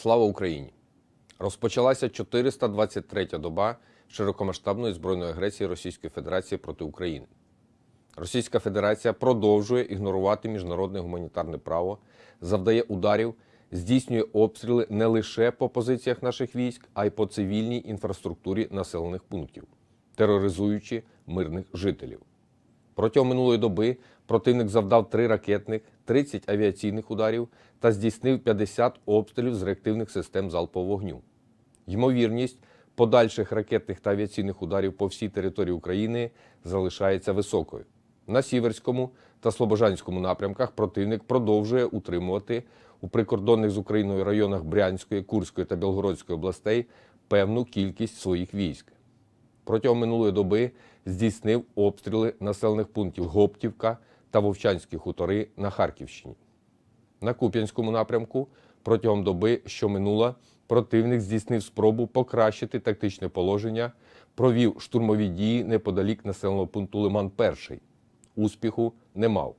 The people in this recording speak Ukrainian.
Слава Україні! Розпочалася 423-я доба широкомасштабної збройної агресії Російської Федерації проти України. Російська Федерація продовжує ігнорувати міжнародне гуманітарне право, завдає ударів, здійснює обстріли не лише по позиціях наших військ, а й по цивільній інфраструктурі населених пунктів, тероризуючи мирних жителів. Протягом минулої доби противник завдав 3 ракетних, 30 авіаційних ударів та здійснив 50 обстрілів з реактивних систем залпового вогню. Ймовірність подальших ракетних та авіаційних ударів по всій території України залишається високою. На Сіверському та Слобожанському напрямках противник продовжує утримувати у прикордонних з Україною районах Брянської, Курської та Білгородської областей певну кількість своїх військ протягом минулої доби здійснив обстріли населених пунктів Гоптівка та Вовчанські хутори на Харківщині. На Куп'янському напрямку протягом доби, що минула, противник здійснив спробу покращити тактичне положення, провів штурмові дії неподалік населеного пункту Лиман 1 Успіху не мав.